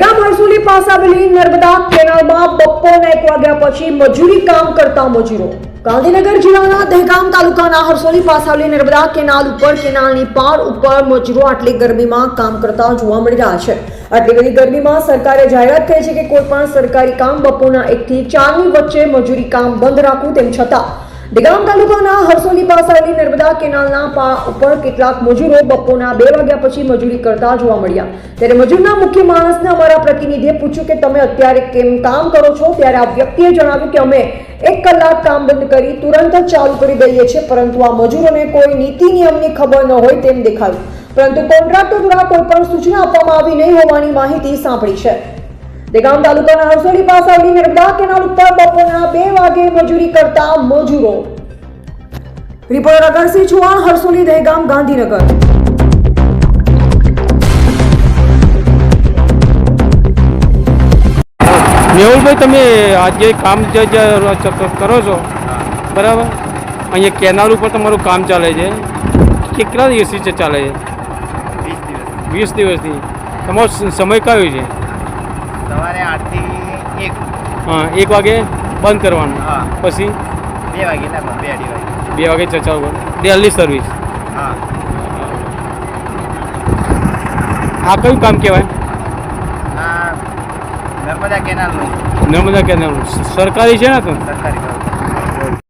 પાસે આવેલી નર્મદા કેનાલમાં બપોરના એક પછી મજૂરી કામ કરતા મજૂરો. ગાંધીનગર જિલ્લાના દહેગામ તાલુકાના હરસોલી પાસે નર્મદા કેનાલ ઉપર કેનાલની પાર ઉપર મજૂરો આટલી ગરમીમાં કામ કરતા જોવા મળી રહ્યા છે. આટલી બધી ગરમીમાં સરકારે જાહેરાત કરી છે કે કોઈ પણ સરકારી કામ બપોરના એકથી ચારની વચ્ચે મજૂરી કામ બંધ રાખવું તેમ છતાં દહેગામ તાલુકાના હરસોલી પાસે આવેલી નર્મદા કેનાલના ઉપર કેટલાક મજૂરો બપોરના બે વાગ્યા પછી મજૂરી કરતા જોવા મળ્યા. ત્યારે મજૂરના મુખ્ય માણસને અમારા પ્રતિનિધિએ પૂછ્યું કે તમે અત્યારે કેમ કામ કરો છો? ત્યારે આ વ્યક્તિએ જણાવ્યું કે અમે એક કલાક કામ બંધ કરી તુરંત જ ચાલુ કરી દઈએ છીએ, પરંતુ આ મજૂરોને કોઈ નીતિ નિયમની ખબર ન હોય તેમ દેખાયું. પરંતુ કોન્ટ્રાક્ટર દ્વારા કોઈ પણ સૂચના આપવામાં આવી નહીં હોવાની માહિતી સાંભળી છે. દેગામ તાલુકાના હરસોલી પાસે આવેલી નર્મદા કેનાલ ઉપર બપોરના બે વાગે મજૂરી કરતા મજૂરો. રિપોર્ટર અગરસિંહ ચૌહાણ હરસોલી દહેગામ ગાંધીનગર. મેહુલભાઈ તમે આજે કામ જે કરો છો? બરાબર? અહીંયા કેનાલ ઉપર તમારું કામ ચાલે છે. કેટલા દિવસથી ચાલે છે? વીસ દિવસથી. તમારો સમય કયો છે? સવારે આઠથી એક. હા એક વાગે બંધ કરવાનું. હા. પછી? બે વાગે ના બે અઢી વાગે. બે વાગે ચર્ચા ઉપર ડેલી સર્વિસ હા. આ કયું કામ કહેવાય? નર્મદા કેનાલનું. નર્મદા કેનાલનું. સરકારી છે ને તો? સરકારી